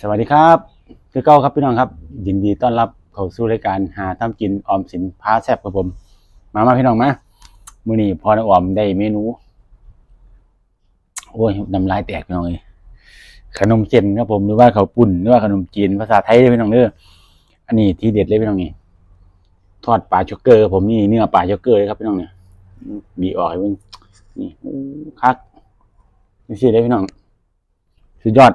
สวัสดีครับคือเก้าครับพี่น้องครับ ยินดีต้อนรับเข้าสู่รายการหาทำกินออมสินพาแซบครับผม มามาพี่น้องมามื้อนี้พอน้อออมได้เมนู โอ้ยน้ำลายแตกพี่น้องเลยขนมเจนครับผมหรือว่าข้าวปุ่นหรือว่าขนมจีนภาษาไทยเลยพี่น้องเด้ออันนี้ที่เด็ดเลยพี่น้องนี่ทอดปลาช็อกเกอร์ผมนี่เนื้อปลาช็อกเกอร์เลยครับพี่น้องเนี่ยบีออกให้เพิ่งนี่คักนี่สิเลยพี่น้องสุดยอด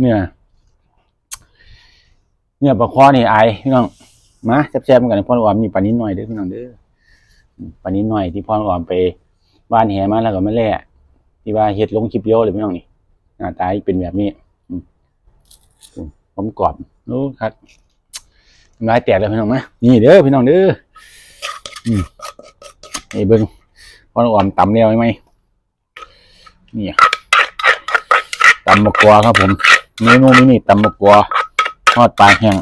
เนื้อ เนี่ยปลาคอนี่ไอพี่น้องมาแซ่บๆเหมือนกันพ่อออมนี่ปลานิ้นหน่อยเด้อพี่น้องเด้อปลานิ้นหน่อยที่พ่อออมไปบ้านแหมาแล้วก็มาแล่ที่ว่าเฮ็ดลงคลิปเดียวเลยพี่น้องนี่หน้าตาเป็นแบบนี้ผมกรอบโอ้ครับน้ำลายแตกเลยพี่น้องมานี่เด้อพี่น้องเด้ออืมนี่เบิ่งพ่อออมตำแล้วไหมนี่ตำมะกวาครับผมเมนูนี้นี่ตำมะกวา ทอดปลาแห้ง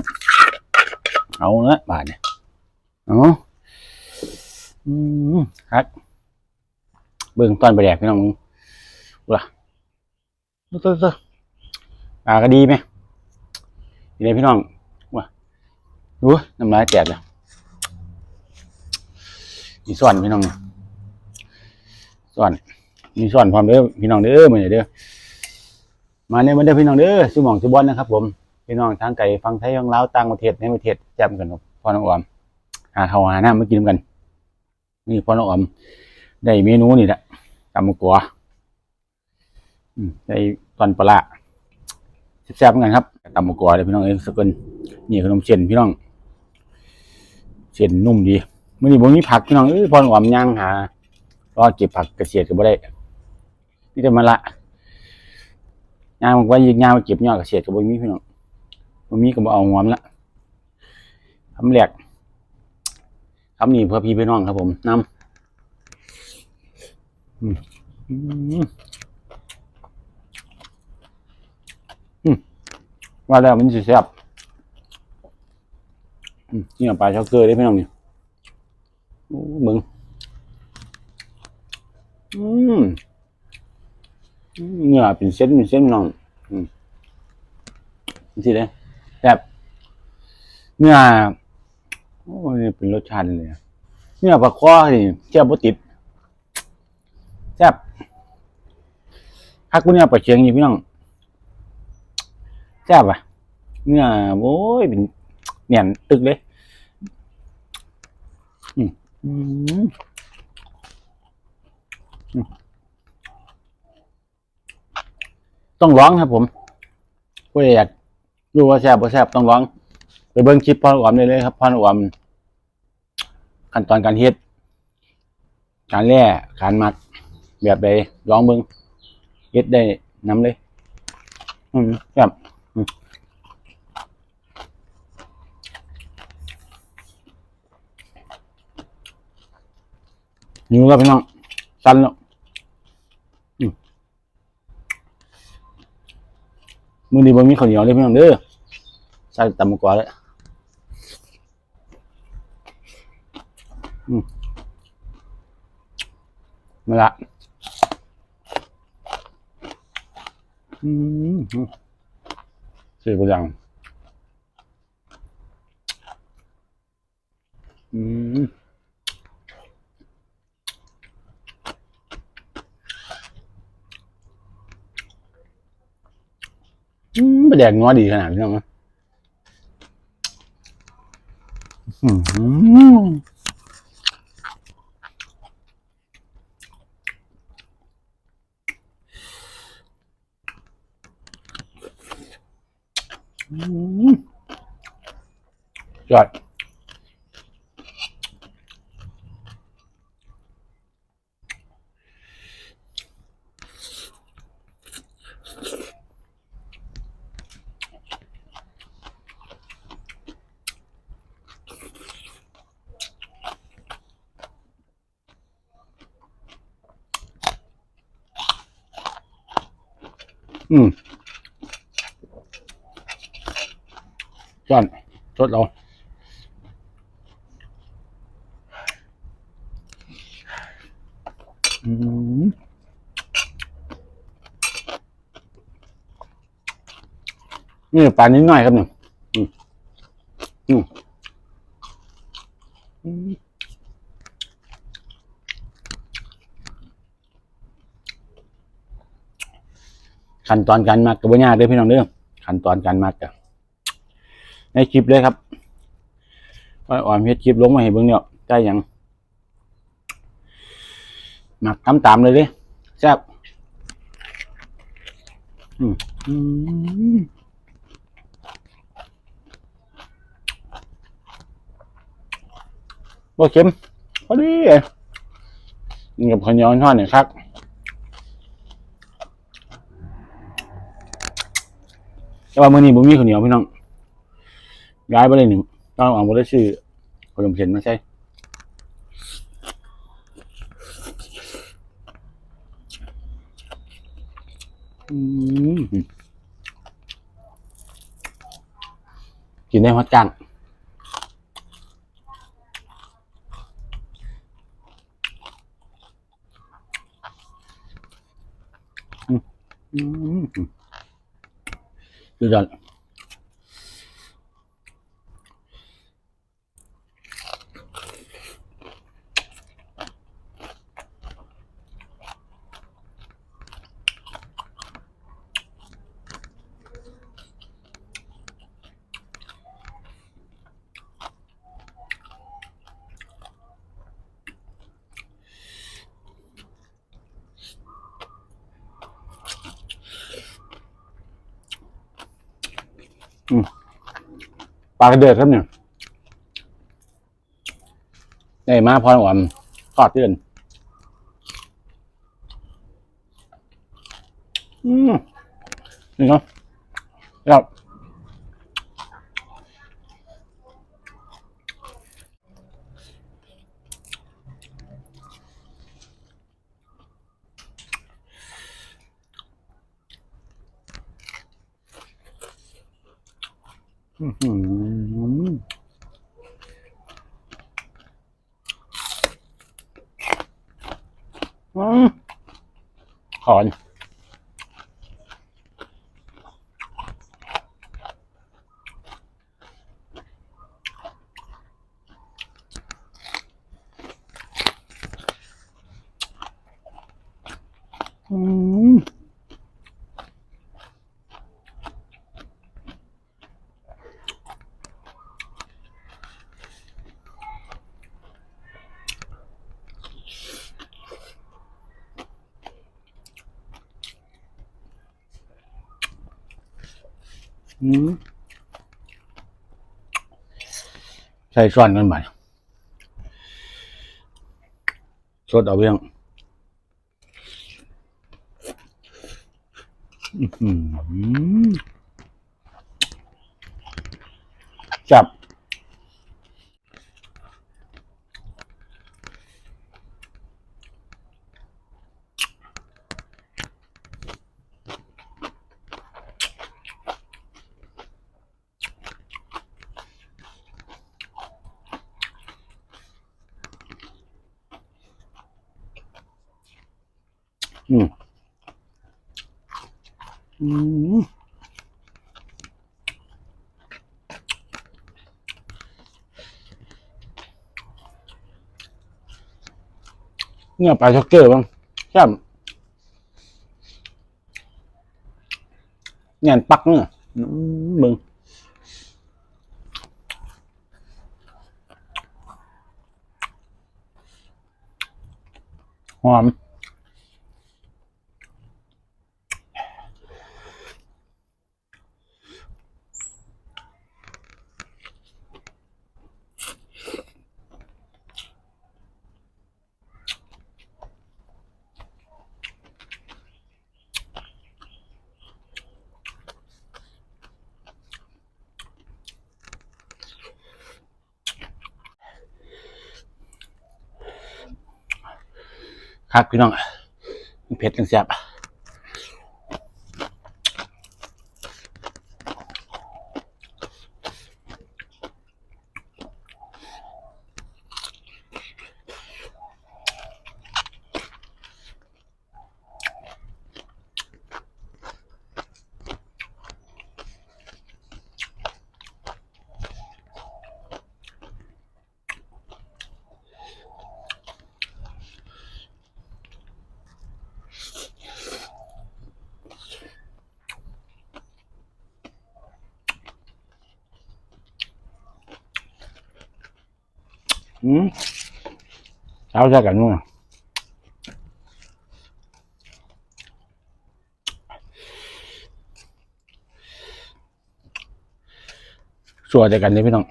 เอาเนื้อบาดเนี่ยเอาอืมครับเบิ่งตอนไปแดกพี่น้องมึงว่ะตัวตัวตัวปลาก็ดีไหมดีเลยพี่น้องว่ะดูน้ำลายแตกเลยมีส่วนพี่น้องส่วนมีส่วนพร้อมเด้อพี่น้องเด้อมาเด้อมาเนี่ยมาเด้อพี่น้องเด้อสมองสุบอลนะครับผม พี่น้องทางไกลฟังไทยของเราวต่างประเทศในประเทศจำกันครับพ่อน้องออมหาข้าวหาน้ำมากินกัน นี่พ่อน้องออมได้เมนูนี่แหละตำมะกัวได้ตอนปลาแซ่บๆเหมือนกันครับตำมะกัวเลยพี่น้องเอ้ยสกุลนี่ขนมเส้นพี่น้องเส้นนุ่มดีมื่อนี้บ่มีผักพี่น้องเอ้ยพ่อน้องออมย่างหารอเก็บผักเกษตรก็บ่ได้นี่แต่มาละย่างบอกว่ายิงย่างมาเก็บยอดเกษตรก็บ่มีพี่น้อง มันมีก็บ่เอาหอมละคำแรกคำนี้เพื่อพี่พี่น้องครับผมนำอืมอืมว่าแล้วมันสิแซ่บนี่เอาปลาช็อกเกอร์ได้พี่น้องนี่โอ้มึงอืมเนื้อเป็นเส้นเป็นเส้นน้องอืมสิเลย แบบเนื้อโอ้ยเป็นรสชาติเลยเนื้อปลาคอนี่เจ้าบ่ติดแซ่บฮักกูเนื้อปลาเชียงนี่พี่น้องแซ่บอะเนื้อโอ้ยเป็นเนียนตึกเลยอืมอืมต้องร้องครับผมผู้ใดอยาก รู้ว่าแซ่บบ่แซ่บต้องลอง ไปเบิ่งคลิปพ่ออวมได้เลยครับพ่ออวมขั้นตอนการเฮ็ด การแล่การมัด แบบใดลองเบิ่งเฮ็ดได้นํเลย อืมครับอืมหิวแล้วพี่น้องสั่นแล้วอืม มือนี้บ่มีข้าวเหนียวเลยพี่น้องเด้อใส่ตำมะกวาเลยอืมาละอืมสียบยังอืม มไปแดกงัวดีขนาดนี้มั้งอืมอืมยอด อืมยอดสดเราอืมนี่ปลานิดหน่อยครับเนี่ยอืมอืม ขั้นตอนการหมักกับว่ายากเลยพี่น้องเด้อขั้นตอนการหมักกับในคลิปเลยครับว่าอ่อนเฮ็ดคลิปลงมาให้เบิ่งเนี่ยได้ยังหมักตามตามเลยเด้แซ่บอืมอืมบ่เค็มพอดีเลยกินกับข้าวเหนียวทอดเนี่ยครับ แต่ว่ามื้อนี้บ่มีข้าวเหนียวพี่น้องย้ายไปเลยหนึ่งต้องเอาบ่ได้ชื่อขนมเส้นมาใช่กินได้ฮอดกันอืม สุ ปลากระเดือดครับเนี่ยได้มาพอหวานทอดเดือนอืมนี่เนาะแล้ว อื้อหืออืมขอนอืม อืม ใส่ช้อนกันไปสดเอาเรื่องจับ อืมอืมเนี่ยปลาช็อกเกอร์บ้างใช่เนี่ยปักเนี่ยอืมมึงหอม ครับพี่น้องมันเผ็ดจังแซ่บ อืมเช้าจะกันมั้งชัวร์จะกันเลยพี่น้อง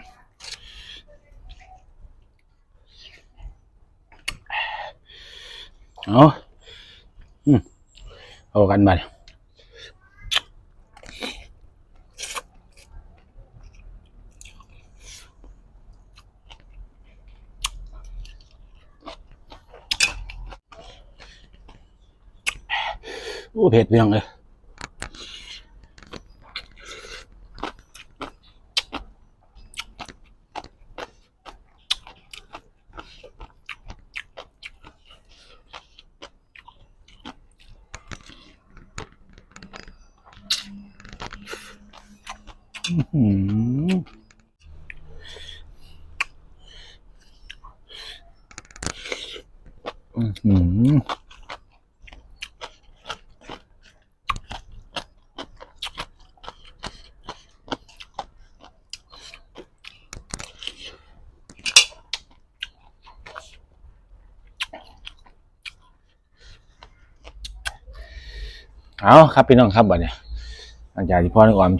เอาอืมเอากันไป โอ้เผ็ดเพียงเลยอืมอืม เอาครับพี่น้องครับบัดเนี่ยหลังจากที่พ่อนึกออม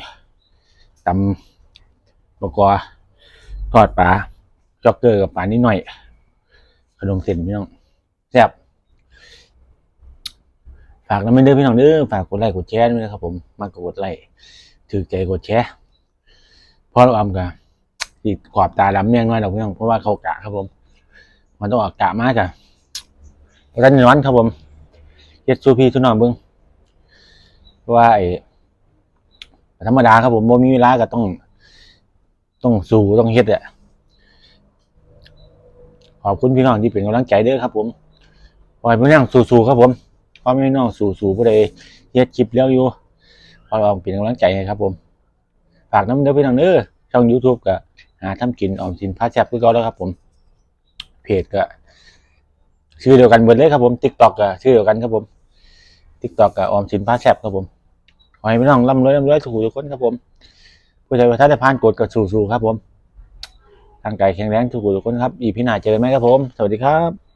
ตำบกอทอดปลาจ็อกเกอร์กับปลานิดหน่อย ขนมเส้นพี่น้องแซ่บฝากน้ำมันเด้อพี่น้องเด้อฝากกดไลค์กดแชร์ด้วยนะครับ ผมมากกดไลค์ถือใจกดแชร์พ่อเราอำกันอีกขอบตาดำเมี่ยงน้อยดอกพี่น้องเพราะว่าเขากะครับผม มันต้องออกกะมากอะรานั้นวันครับผมเฮ็ดซูพีทุนนองเบิ้ง ว่าไอ้ธรรมดาครับผมบ่มีเวลาก็ต้อง ต้องสู้ต้องเฮ็ดอะขอบคุณพี่น้องที่เป็นกำลังใจเด้อครับผมขอให้พี่น้องสู้ๆครับผมขอให้พี่น้องสู้ๆผู้ใดเฮ็ดคลิปแล้วอยู่ขอเราเป็นกำลังใจให้ครับ ผม ฝากน้ำเด้อพี่น้องเด้อช่อง YouTube ก็หาทำกินออมสินพาแซ่บคือเก่าแล้วครับผม เพจก็ชื่อเดียวกันหมดเลยครับผม TikTok ก็ชื่อเดียวกันครับผม TikTok ก็ออมสินพาแซ่บครับผม ขอให้พี่น้องร่ำรวยร่ำรวยถูกทุกคนครับผมผู้ใจประทัดผ่านกฎก็สู้ๆครับผมร่างกายแข็งแรงทุกคนทุกคนครับอีพี่หนาเจอไหมครับผม สวัสดีครับ